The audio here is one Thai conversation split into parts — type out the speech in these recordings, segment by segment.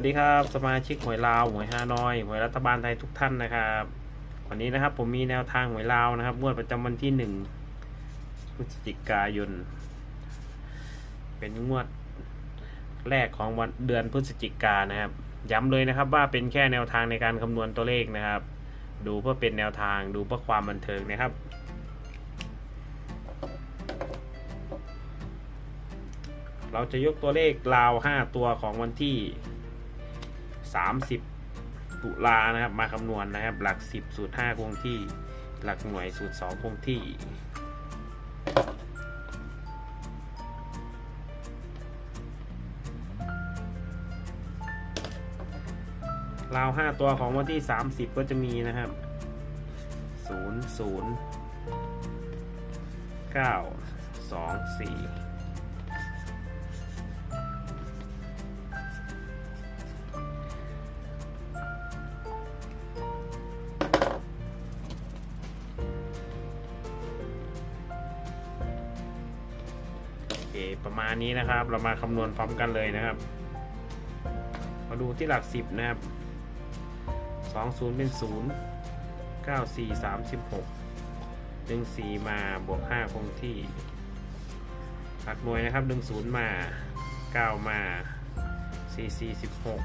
วัสดีครับ สมาชิกหวยลาวหวยฮานอยหวยรัฐบาลไทยทุกท่านนะครับ วันนี้นะครับผมมีแนวทางหวยลาวนะครับงวดประจำวันที่หนึ่งพฤศจิกายน เป็นงวดแรกของวันเดือนพฤศจิกายนนะครับ ย้ำเลยนะครับว่าเป็นแค่แนวทางในการคำนวณตัวเลขนะครับ ดูเพื่อเป็นแนวทางดูเพื่อความบันเทิงนะครับเราจะยกตัวเลขราว 5 ตัวของวันที่ 30 ตุลานะครับ มาคำนวณนะครับ หลัก 10 สูตร 5 คงที่ หลักหน่วยสูตร 2 คงที่ ราว 5 ตัวของวันที่ 30 ก็จะมีนะครับ 0 0 9 2 4 ประมาณนี้นะครับ เรามาคำนวณพร้อมกันเลยนะครับ มาดูที่หลักสิบนะครับสองศูนย์เป็นศูนย์เก้าสี่สามสิบหกหนึ่งสี่มาบวกห้าคงที่ หลักหน่วยนะครับหนึ่งศูนย์มาเก้ามาสี่สี่สิบหก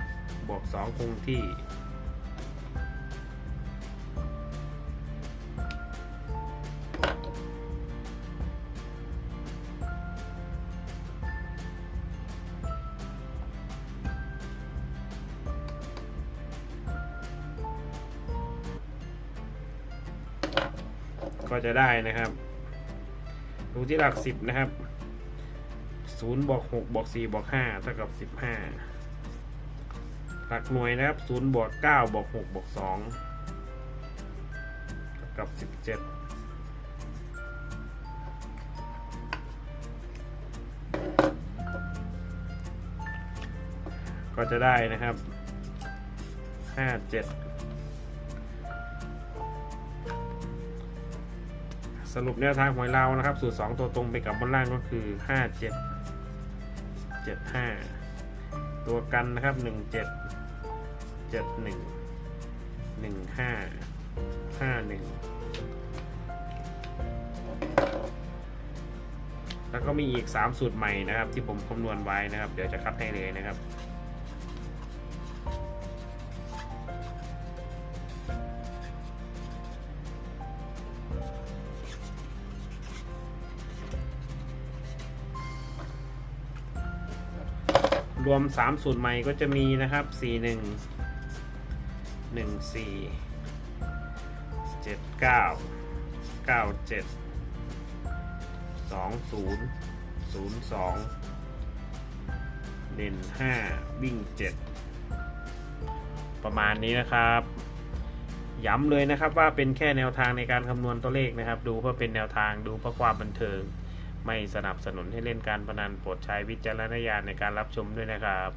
บวกสองคงที่ ก็จะได้นะครับ ดูที่หลักสิบนะครับศูนย์บวกหกบวกสี่บวกห้าเท่ากับสิบห้าหลักหน่วยนะครับศูนย์บวกเก้าบวกหกบวกสองเท่ากับสิบเจ็ดก็จะได้นะครับห้าเจ็ด สรุปแนวทางหวยเรานะครับ สูตร 2 ตัวตรงไปกับบนล่างก็คือ 5 7 7 5 ตัวกันนะครับ 1 7 7 1 1 5 5 1 แล้วก็มีอีก 3 สูตรใหม่นะครับ ที่ผมคำนวณไว้นะครับ เดี๋ยวจะคัดให้เลยนะครับ รวม 3 สูตรใหม่ก็จะมีนะครับ 4 1 1 4 7 9 9 7 2 0 0 2 เด่น 5 วิ่ง 7 ประมาณนี้นะครับ ย้ำเลยนะครับว่าเป็นแค่แนวทางในการคำนวณตัวเลขนะครับ ดูเพื่อเป็นแนวทางดูเพื่อความบันเทิง ไม่สนับสนุนให้เล่นการพนันโปรดใช้วิจารณญาณในการรับชมด้วยนะครับ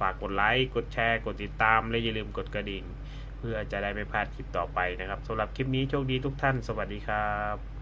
ฝากกดไลค์กดแชร์กดติดตามและอย่าลืมกดกระดิ่ง เพื่อจะได้ไม่พลาดคลิปต่อไปนะครับสำหรับคลิปนี้โชคดีทุกท่าน สวัสดีครับ